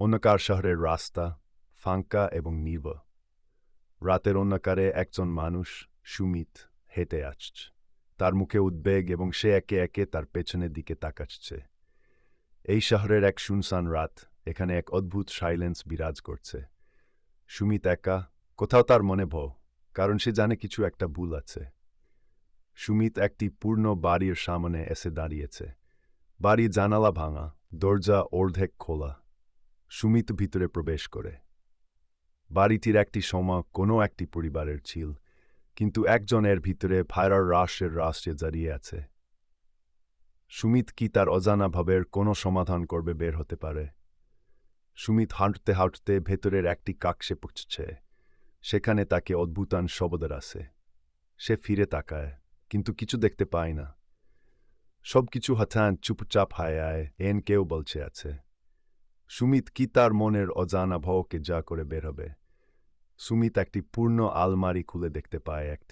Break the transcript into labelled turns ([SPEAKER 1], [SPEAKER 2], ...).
[SPEAKER 1] অন্ধকার শহরের রাস্তা ফাঁকা এবং নির্ব। রাতের অন্ধকারে একজন মানুষ সুমিত হেঁটে আসছে। তার মুখে উদ্বেগ এবং সে একে একে তার পেছনের দিকে তাকাচ্ছে। এই শহরের এক শুনসান রাত এখানে এক অদ্ভুত সাইলেন্স বিরাজ করছে। সুমিত একা, কোথাও তার মনে ভো কারণ সে জানে কিছু একটা ভুল আছে। সুমিত একটি পূর্ণ বাড়ির সামনে এসে দাঁড়িয়েছে। বাড়ির জানালা ভাঙা, দরজা অর্ধেক খোলা। সুমিত ভিতরে প্রবেশ করে। বাড়িটির একটি সময় কোনো একটি পরিবারের ছিল, কিন্তু একজনের ভিতরে ফায়ার রাশের রাষ্ট্রে দাঁড়িয়ে আছে। সুমিত কি তার অজানা ভাবের কোনো সমাধান করবে বের হতে পারে? সুমিত হাঁটতে হাঁটতে ভেতরের একটি কাকসে পৌঁছছে সেখানে তাকে অদ্ভুতান শবদের আছে। সে ফিরে তাকায়, কিন্তু কিছু দেখতে পায় না। সব কিছু হঠাৎ চুপচাপ হায় আয় এন কেউ বলছে আছে। সুমিত কি তার মনের অজানা ভয়কে যা করে বের হবে? সুমিত একটি পূর্ণ আলমারি খুলে দেখতে পায় একটি